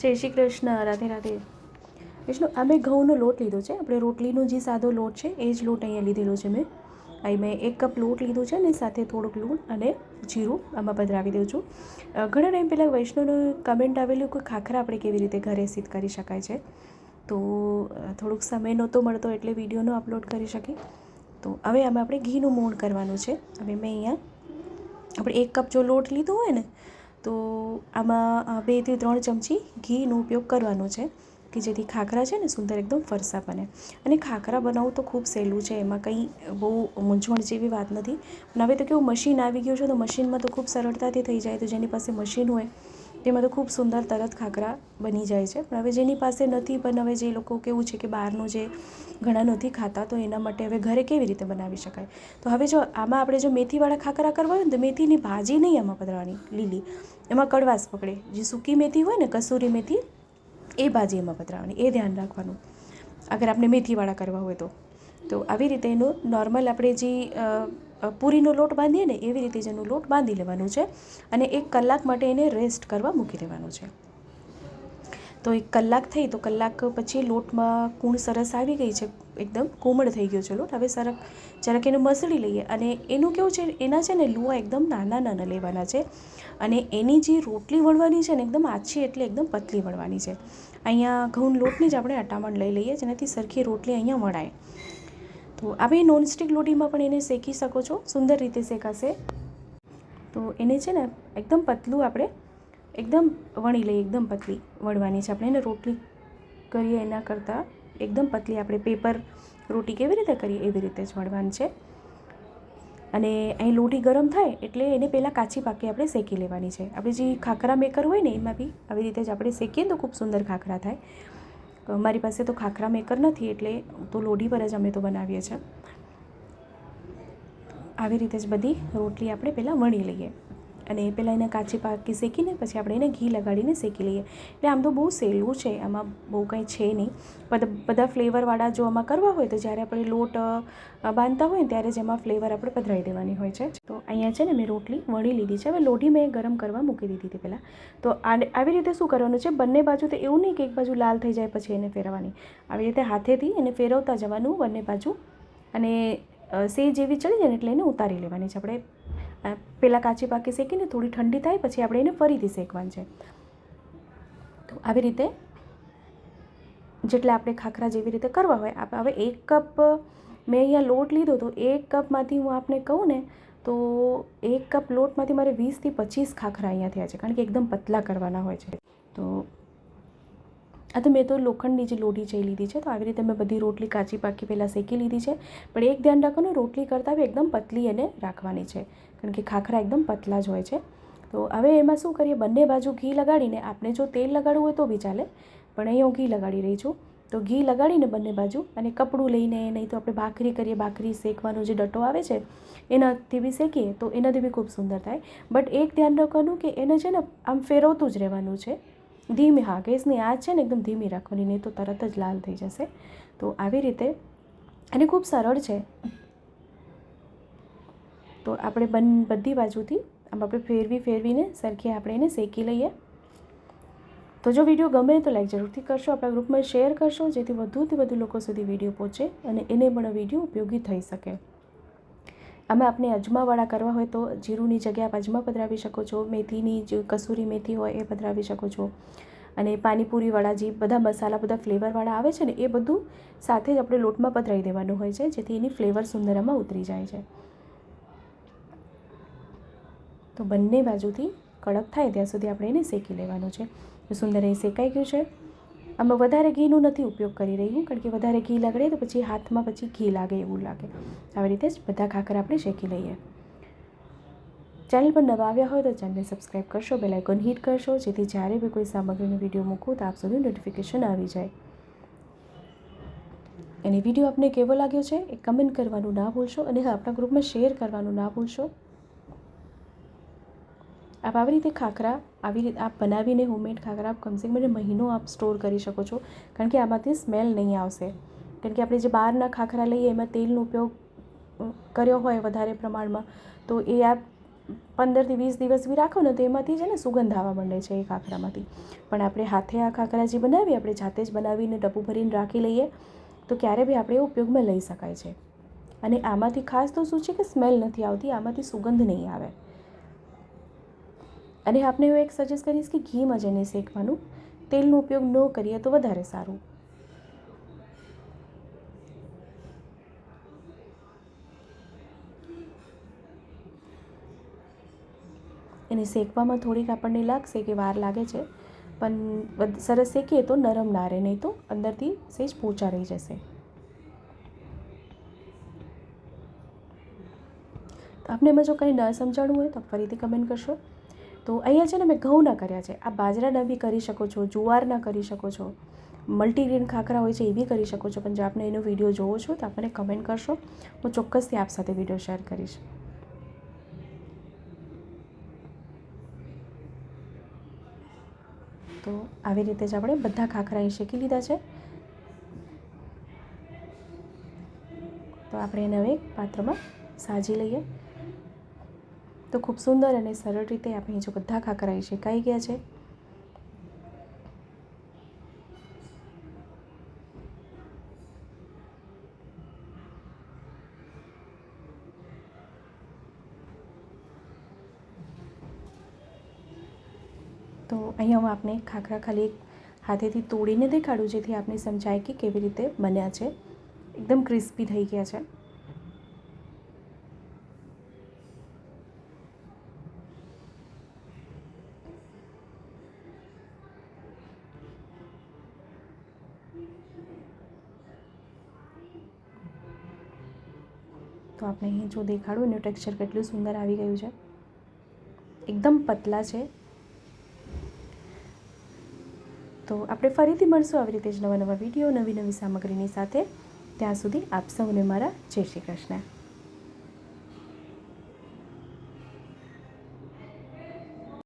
જય શ્રી કૃષ્ણ, રાધે રાધે. વિષ્ણુ, આ મેં ઘઉંનો લોટ લીધો છે. આપણે રોટલીનો જે સાદો લોટ છે, એ જ લોટ અહીંયા લીધેલો છે મેં. અહીં મેં એક કપ લોટ લીધો છે અને સાથે થોડુંક લૂણ અને જીરું આમાં પધરાવી દઉં છું. ઘણા ટાઈમ પહેલાં વૈષ્ણવનું કમેન્ટ આવેલું કે ખાખરા આપણે કેવી રીતે ઘરે સિદ્ધ કરી શકાય છે. તો થોડુંક સમય નહોતો મળતો એટલે વિડીયોનો અપલોડ કરી શકી. તો હવે આમાં આપણે ઘીનું મોણ કરવાનું છે. હવે મેં અહીંયા, આપણે એક કપ જો લોટ લીધો હોય ને તો આમાં બેથી ત્રણ ચમચી ઘીનો ઉપયોગ કરવાનો છે, કે જેથી ખાખરા છે ને સુંદર એકદમ ફરસા બને. અને ખાખરા બનાવવું તો ખૂબ સહેલું છે, એમાં કંઈ બહુ મૂંઝવણ જેવી વાત નથી. પણ હવે તો કેવું, મશીન આવી ગયું છે, તો મશીનમાં તો ખૂબ સરળતાથી થઈ જાય, તો જેની પાસે મશીન હોય તેમાં તો ખૂબ સુંદર તરત ખાખરા બની જાય છે. પણ હવે જેની પાસે નથી, પણ હવે જે લોકો કેવું છે કે બહારનું જે ઘણા નથી ખાતા, તો એના માટે હવે ઘરે કેવી રીતે બનાવી શકાય? તો હવે જો આમાં આપણે જો મેથીવાળા ખાખરા કરવા હોય ને, તો મેથીની ભાજી નહીં આમાં પધરાવાની લીલી. એમાં કડવાશ પકડે. જે સૂકી મેથી હોય ને, કસૂરી મેથી, એ ભાજી એમાં પધરાવાની એ ધ્યાન રાખવાનું. અગર આપણે મેથીવાળા કરવા હોય તો. તો આવી રીતે એનું નોર્મલ આપણે જે પૂરીનો લોટ બાંધીએ ને એવી રીતે જ એનો લોટ બાંધી લેવાનો છે અને એક કલાક માટે એને રેસ્ટ કરવા મૂકી દેવાનું છે. તો એક કલાક થઈ તો કલાક પછી લોટમાં કૂણ સરસ આવી ગઈ છે, એકદમ કોમળ થઈ ગયો છે લોટ. હવે સરક જરાક એને મસળી લઈએ અને એનું કેવું છે, એના છે ને લુવા એકદમ નાના નાના લેવાના છે અને એની જે રોટલી વણવાની છે ને એકદમ આછી એટલે એકદમ પતલી વણવાની છે. અહીંયા ઘઉં લોટની જ આપણે અટામણ લઈ લઈએ જેનાથી સરખી રોટલી અહીંયા વણાય. તો આવી નોનસ્ટિક લોટીમાં પણ એને શેકી શકો છો. સુંદર રીતે શેકાશે. તો એને છે ને એકદમ પતલું આપણે એકદમ વણી લઈએ, એકદમ પતલી વણવાની છે. આપણે એને રોટલી કરીએ એના કરતાં એકદમ પતલી આપણે પેપર રોટી કેવી રીતે કરીએ એવી રીતે જ વણવાની છે. અને અહીં લોટી ગરમ થાય એટલે એને પહેલાં કાચી પાકી આપણે શેકી લેવાની છે. આપણે જે ખાખરા મેકર હોય ને એમાં બી આવી રીતે જ આપણે શેકીએ તો ખૂબ સુંદર ખાખરા થાય. મારી પાસે તો ખાખરા મેકર નથી એટલે તો લોઢી પર જ અમે તો બનાવીએ છીએ. આવી રીતે જ બધી રોટલી આપણે પહેલાં વણી લઈએ. અને પહેલાં એને કાચી પાકી શેકીને પછી આપણે એને ઘી લગાડીને શેકી લઈએ. એટલે આમ તો બહુ સહેલું છે, આમાં બહુ કંઈ છે નહીં. બધા બધા ફ્લેવરવાળા જો આમાં કરવા હોય તો જ્યારે આપણે લોટ બાંધતા હોય ને ત્યારે જ એમાં ફ્લેવર આપણે પધરાવી દેવાની હોય છે. તો અહીંયા છે ને મેં રોટલી વણી લીધી છે. હવે લોઢી મેં ગરમ કરવા મૂકી દીધી હતી પહેલાં. તો આવી રીતે શું કરવાનું છે? બંને બાજુ તો એવું નહીં કે એક બાજુ લાલ થઈ જાય પછી એને ફેરવવાની. આવી રીતે હાથેથી એને ફેરવતા જવાનું બંને બાજુ. અને સેજ જેવી ચડી જાય એટલે એને ઉતારી લેવાની છે. આપણે પહેલાં કાચી પાકી શેકીને થોડી ઠંડી થાય પછી આપણે એને ફરીથી શેકવાની છે. તો આવી રીતે જેટલા આપણે ખાખરા જેવી રીતે કરવા હોય હવે એક કપ મેં અહીંયા લોટ લીધો તો એક કપમાંથી હું આપને કહું ને, તો એક કપ લોટમાંથી મારે વીસથી પચીસ ખાખરા અહીંયા થયા છે, કારણ કે એકદમ પતલા કરવાના હોય છે. તો આ તો મેં તો લોખંડની જે લોટી છે એ લીધી છે, તો આવી રીતે મેં બધી રોટલી કાચી પાકી પહેલાં શેકી લીધી છે. પણ એક ધ્યાન રાખવાનું રોટલી કરતાં બી એકદમ પતલી એને રાખવાની છે, કારણ કે ખાખરા એકદમ પતલા જ હોય છે. તો હવે એમાં શું કરીએ, બંને બાજુ ઘી લગાડીને આપણે જો તેલ લગાડવું હોય તો બી ચાલે, પણ અહીં હું ઘી લગાડી રહી છું. તો ઘી લગાડીને બંને બાજુ, અને કપડું લઈને, નહીં તો આપણે ભાખરી કરીએ, ભાખરી શેકવાનો જે ડટ્ટો આવે છે, એનાથી બી શેકીએ, તો એનાથી બી ખૂબ સુંદર થાય. બટ એક ધ્યાન રાખવાનું કે એને છે ને, આમ ફેરવતું જ રહેવાનું છે. ધીમી હા, ગેસની આંચ છે ને એકદમ ધીમી રાખવાની, નહીં તો તરત જ લાલ થઈ જશે. તો આવી રીતે, અને ખૂબ સરળ છે. તો આપણે બન, બધી બાજુથી આમ આપણે ફેરવી, ફેરવીને સરખી આપણે એને શેકી લઈએ. તો જો વીડિયો ગમે તો લાઈક જરૂરથી કરશો, આપણા ગ્રુપમાં શેર કરશો, જેથી વધુથી વધુ લોકો સુધી વીડિયો પહોંચે અને એને પણ વીડિયો ઉપયોગી થઈ શકે. આમાં આપણે અજમાવાળા કરવા હોય તો જીરુંની જગ્યાએ આપ અજમા પધરાવી શકો છો, મેથીની જે કસૂરી મેથી હોય એ પધરાવી શકો છો. અને પાણીપુરીવાળા જે બધા મસાલા, બધા ફ્લેવરવાળા આવે છે ને, એ બધું સાથે જ આપણે લોટમાં પધરાવી દેવાનું હોય છે, જેથી એની ફ્લેવર સુંદરમાં ઉતરી જાય છે. તો બંને બાજુથી કડક થાય ત્યાં સુધી આપણે એને શેકી લેવાનું છે. સુંદર એ શેકાઈ ગયું છે. આમાં વધારે ઘીનું નથી ઉપયોગ કરી રહી હું, કારણ કે વધારે ઘી લગડે તો પછી હાથમાં પછી ઘી લાગે એવું લાગે. આવી રીતે જ બધા ખાખરા આપણે શેકી લઈએ. ચેનલ પર નવા આવ્યા હોય તો ચેનલને સબસ્ક્રાઈબ કરશો, બેલ આઇકોન હિટ કરશો, જેથી જ્યારે બી કોઈ સામગ્રીનો વીડિયો મૂકું તો આપ સુધી નોટિફિકેશન આવી જાય. અને વીડિયો આપને કેવો લાગ્યો છે એ કમેન્ટ કરવાનું ના ભૂલશો અને હા, આપણા ગ્રુપમાં શેર કરવાનું ના ભૂલશો. આપ આવી રીતે ખાખરા, આવી રીતે આપ બનાવીને હોમમેડ ખાખરા આપ કમસે કમ મહિનો આપ સ્ટોર કરી શકો છો. કારણ કે આમાંથી સ્મેલ નહીં આવશે. કારણ કે આપણે જે બહારના ખાખરા લઈએ એમાં તેલનો ઉપયોગ કર્યો હોય વધારે પ્રમાણમાં, તો એ આપ પંદરથી વીસ દિવસ બી રાખો ને તો એમાંથી છે ને સુગંધ આવવા માંડે છે એ ખાખરામાંથી. પણ આપણે હાથે આ ખાખરા જે બનાવીએ, આપણે જાતે જ બનાવીને ડબ્બુ ભરીને રાખી લઈએ, તો ક્યારે બી આપણે ઉપયોગમાં લઈ શકાય છે. અને આમાંથી ખાસ તો શું છે કે સ્મેલ નથી આવતી, આમાંથી સુગંધ નહીં આવે. અને આપણે હું એક સજેસ્ટ કરીશ કે ઘીમાં જ એને શેકવાનું. તેલનો ઉપયોગ ન કરીએ તો વધારે સારું. એને શેકવામાં થોડીક આપણને લાગશે કે વાર લાગે છે, પણ સરસ શેકીએ તો નરમ ના રહે, નહીં તો અંદરથી સેજ પોચા રહી જશે. આપને એમાં જો કંઈ ન સમજાણું હોય તો ફરીથી કમેન્ટ કરશો. તો અહીંયા છે ને મેં ઘઉંના કર્યા છે. આ બાજરાના બી કરી શકો છો, જુવારના કરી શકો છો. મલ્ટીગ્રેન ખાખરા હોય છે એ બી કરી શકો છો. પણ જો આપને એનો વીડિયો જોવો છો તો આપણને કમેન્ટ કરશો. હું ચોક્કસથી આપ સાથે વીડિયો શેર કરીશ. તો આવી રીતે જ આપણે બધા ખાખરા અહીં શેકી લીધા છે. તો આપણે એને હવે પાત્રમાં સાજી લઈએ. તો ખૂબ સુંદર અને સરળ રીતે આપણે જો બધા ખાખરા શેકાઈ ગયા છે. તો અહીંયા હું આપને ખાખરા ખાલી હાથેથી તોડીને દેખાડું, જેથી આપને સમજાય કે કેવી રીતે બન્યા છે. એકદમ ક્રિસ્પી થઈ ગયા છે. તો આપણે અહીં જો દેખાડું, એનું ટેક્સચર કેટલું સુંદર આવી ગયું છે. એકદમ પતલા છે. તો આપણે ફરીથી મળશું આવી રીતે જ નવા નવા વીડિયો, નવી નવી સામગ્રીની સાથે. ત્યાં સુધી આપ સૌને મારા જય શ્રી કૃષ્ણ.